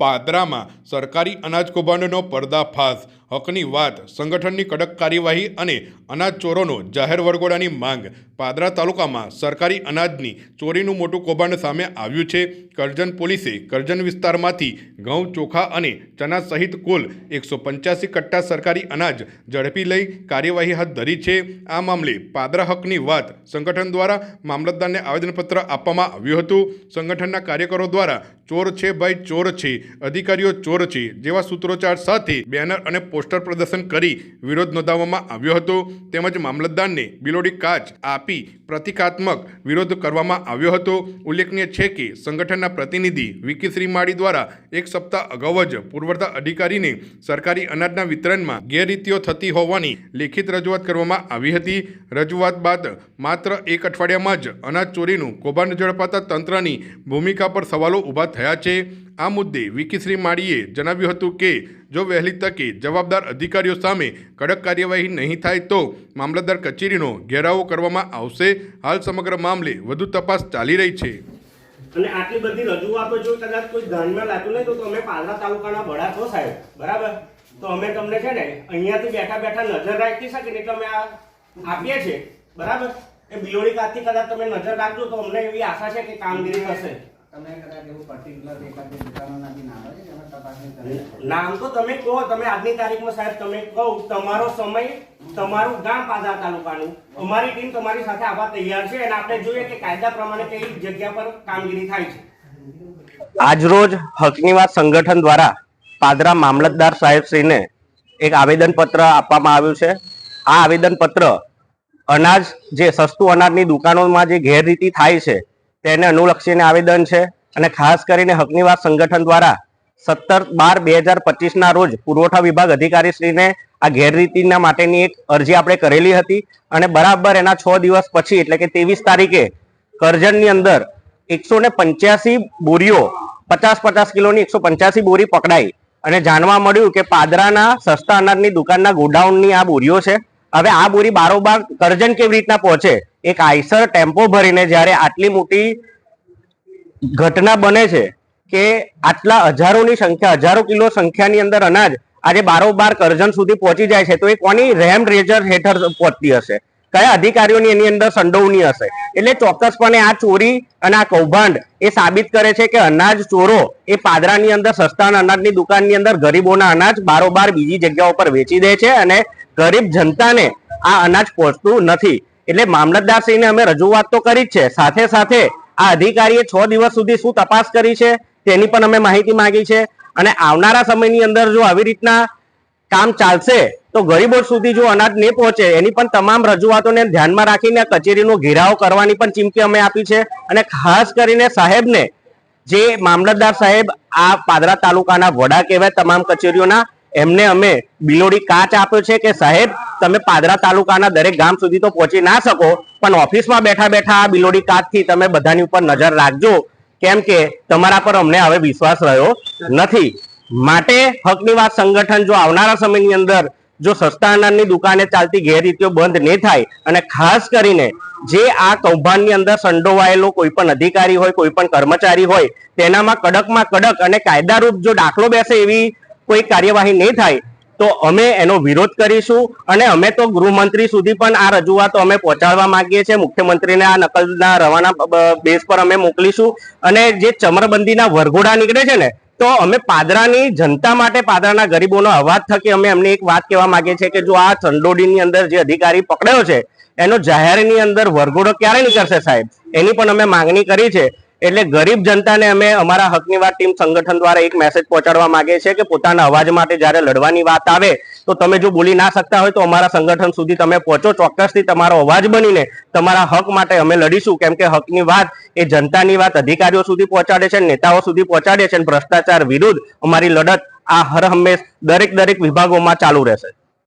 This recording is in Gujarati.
પાદરામાં સરકારી અનાજ કૌભાંડનો પર્દાફાશ હકની વાત, સંગઠનની કડક કાર્યવાહી અને અનાજ ચોરોનો જાહેર વરગોડાની માંગ. પાદરા તાલુકામાં સરકારી અનાજની ચોરીનું મોટું કૌભાંડ સામે આવ્યું છે. કરજણ પોલીસે કરજણ વિસ્તારમાંથી ઘઉં, ચોખા અને ચના સહિત કુલ એકસો પંચ્યાસી કટ્ટા સરકારી અનાજ ઝડપી લઈ કાર્યવાહી હાથ ધરી છે. આ મામલે પાદરા હકની વાત સંગઠન દ્વારા મામલતદારને આવેદનપત્ર આપવામાં આવ્યું હતું. સંગઠનના કાર્યકરો દ્વારા ચોર છે ભાઈ ચોર છે, અધિકારીઓ ચોર છે જેવા સૂત્રોચ્ચાર સાથે બેનર અને પોસ્ટર પ્રદર્શન કરી વિરોધ નોંધાવવામાં આવ્યો હતો. તેમજ મામલતદારને બિલોડી કાચ આપી પ્રતિકાત્મક વિરોધ કરવામાં આવ્યો હતો. ઉલ્લેખનીય છે કે સંગઠનના પ્રતિનિધિ વિકી શ્રીમાળી દ્વારા એક સપ્તાહ અગાઉ જ પુરવઠા અધિકારીને સરકારી અનાજના વિતરણમાં ગેરરીતિઓ થતી હોવાની લેખિત રજૂઆત કરવામાં આવી હતી. રજૂઆત બાદ માત્ર એક અઠવાડિયામાં જ અનાજ ચોરીનું કૌભાંડ ઝડપાતા તંત્રની ભૂમિકા પર સવાલો ઊભા થયા છે. આ મુદ્દે વિકીશ્રી માળીએ જણાવ્યું હતું કે, જો વહેલી તકે જવાબદાર અધિકારીઓ સામે કડક કાર્યવાહી નહીં થાય તો મામલતદાર કચેરીનો ઘેરાવો કરવામાં આવશે. હાલ સમગ્ર મામલે વધુ તપાસ ચાલી રહી છે. અને આટલી બધી રજૂઆતો જો કદાચ કોઈ ધ્યાનમાં લાગતું નહીં, તો તમે પાદરા તાલુકાના વડા છો સાહેબ, બરાબર? તો અમે તમને છે ને અહીંયાથી બેઠા બેઠા નજર રાખી શકીએ ને એટલે અમે આ આપીએ છીએ, બરાબર? એ બિલોડી કાતથી કદાચ તમે નજર રાખજો, તો અમને એવી આશા છે કે કામગીરી થશે. નામ તો તમે કહો તમે આજની તારીખમાં સાહેબ તમે કહો તમારો સમય તમારું ગામ પાદા તાલુકાનું અમારી ટીમ તમારી સાથે આવવા તૈયાર છે અને આપણે જોઈએ કે કાયદા પ્રમાણે કઈ જગ્યા પર કામગીરી થાય છે. આજરોજ હકની વાત સંગઠન દ્વારા પાદરા મામલતદાર સાહેબશ્રીને એક આવેદનપત્ર આપવામાં આવ્યું છે. આ આવેદનપત્ર અનાજ જે સસ્તું અનાજની દુકાનોમાં જે ગેરરીતિ થાય છે તેને અનુલક્ષીને આવેદન છે અને ખાસ કરીને હકની વાત સંગઠન દ્વારા સત્તર બાર બે હજાર પચીસના રોજ પુરવઠા વિભાગ અધિકારીશ્રીને આ ગેરરીતિના માટેની એક અરજી આપણે કરેલી હતી અને બરાબર એના છ દિવસ પછી, એટલે કે ત્રેવીસ તારીખે, કરજણની અંદર એકસો ને પંચ્યાસી બોરીઓ, પચાસ પચાસ કિલોની એકસો પંચ્યાસી બોરી પકડાઈ. અને જાણવા મળ્યું કે પાદરાના સસ્તા અનાજની દુકાનના ગોડાઉનની આ બોરીઓ છે. હવે આ બોરી બારોબાર કરજણ કેવી રીતના પહોંચે? એક આઈસર ટેમ્પો ભરીને જ્યારે આટલી મોટી ઘટના બને છે કે આટલા હજારોની સંખ્યા, હજારો કિલો સંખ્યાની અંદર અનાજ આજે બારોબાર કરજણ સુધી પહોંચી જાય છે, તો એ કોની રેમ રેજર હેઠળ પહોંચતી હશે? કયા અધિકારીઓની એની અંદર સંડોવણી હશે? એટલે ચોક્કસપણે આ ચોરી અને આ કૌભાંડ એ સાબિત કરે છે કે અનાજ ચોરો એ પાદરાની અંદર સસ્તા અનાજની દુકાનની અંદર ગરીબોના અનાજ બારોબાર બીજી જગ્યાઓ પર વેચી દે છે અને ગરીબ જનતાને આ અનાજ પહોંચતું નથી. એટલે મામલતદારશ્રીને અમે રજૂઆત તો કરી જ છે. સાથે સાથે આ અધિકારીએ છ દિવસ સુધી શું તપાસ કરી છે તેની પણ અમે માહિતી માંગી છે. અને આવનારા સમયની અંદર જો આવી રીતના કામ ચાલશે, તો ગરીબો સુધી જો અનાજ નહીં પહોંચે, એની પણ તમામ રજૂઆતોને ધ્યાનમાં રાખીને કચેરીનો ઘેરાવ કરવાની પણ ચીમકી અમે આપી છે. અને ખાસ કરીને સાહેબને, જે મામલતદાર સાહેબ આ પાદરા તાલુકાના વડા કહેવાય, તમામ કચેરીઓના એમને અમે બિલોડી કાચ આપ્યો છે કે સાહેબ, તમે પાદરા તાલુકાના દરેક ગામ સુધી તો પહોંચી ના શકો, પણ ઓફિસમાં બેઠા બેઠા આ બિલોડી કાચથી તમે બધાની ઉપર નજર રાખજો. કેમ કે તમારા પર અમને હવે વિશ્વાસ રહ્યો નથી. માટે હકની વાત સંગઠન જો આવનારા સમયની અંદર જો સસ્તા અનાજની દુકાને ચાલતી ગેરરીતિઓ બંધ નહીં થાય અને ખાસ કરીને જે આ કૌભાંડની અંદર સંડોવાયેલો કોઈ પણ અધિકારી હોય, કોઈ પણ કર્મચારી હોય, તેનામાં કડકમાં કડક અને કાયદારૂપ જો દાખલો બેસે એવી કોઈ કાર્યવાહી નહીં થાય, તો અમે એનો વિરોધ કરીશું અને અમે તો ગૃહમંત્રી સુધી પણ આ રજૂઆતો અમે પહોંચાડવા માંગીએ છીએ. મુખ્યમંત્રીને આ નકલના રવાના બેઝ પર અમે મોકલીશું અને જે ચમરબંધીના વરઘોડા નીકળે છે ને, તો અમે પાદરાની જનતા માટે પાદરાના ગરીબોનો અવાજ થકી અમે એમને એક વાત કહેવા માંગીએ છીએ કે જો આ ચંડોડીની અંદર જે અધિકારી પકડ્યો છે, એનો જાહેરની અંદર વરઘોડો ક્યારે નીકળશે સાહેબ? એની પણ અમે માંગણી કરી છે. એટલે ગરીબ જનતાને અમે અમારા હકની વાત ટીમ સંગઠન દ્વારા એક મેસેજ પહોંચાડવા માંગીએ છીએ કે પોતાના અવાજ માટે જ્યારે લડવાની વાત આવે, તો તમે જો બોલી ના શકતા હોય તો અમારા સંગઠન સુધી તમે પહોંચો. ચોક્કસથી તમારો અવાજ બનીને તમારા હક માટે અમે લડીશું. કેમ કે હકની વાત એ જનતાની વાત અધિકારીઓ સુધી પહોંચાડે છે, નેતાઓ સુધી પહોંચાડે છે ભ્રષ્ટાચાર વિરુદ્ધ અમારી લડત આ હર હંમેશ દરેક દરેક વિભાગોમાં ચાલુ રહેશે.